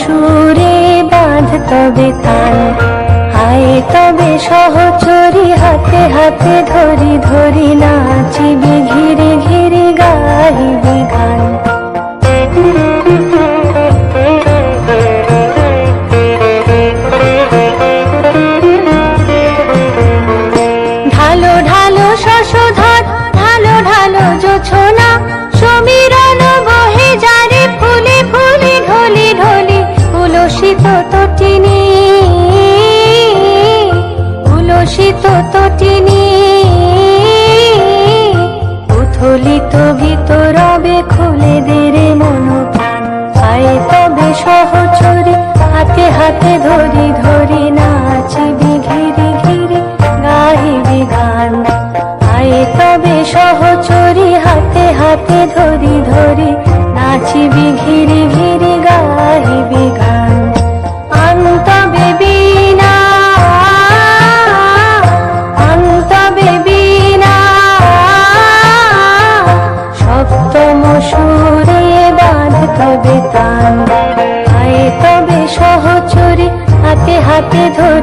সুরে বাঁধ তবে তান আয় তবে সহচরি হাতে হাতে ধরি ধরি নাচিবি ঘিরে ঘিরে গাইবি গান। ঢালো ঢালো শশধর, ঢালো ঢালো জোছনা। সমীরণ বহে যারে ফুলে ফুলে ঢলি ঢলি তুলসিত তটিনী তুলসিত তটিনী উথলিত ভিতরবে খুলে দেরে মন। প্রাণ তবে সহচরে, হাতে হাতে ধরি ধরি নাচিবি। তবে সহচরি হাতে হাতে ধরি ধরি নাচিবি ঘিরে ঘিরে গাইবি গান। হাতে হাতে ধরি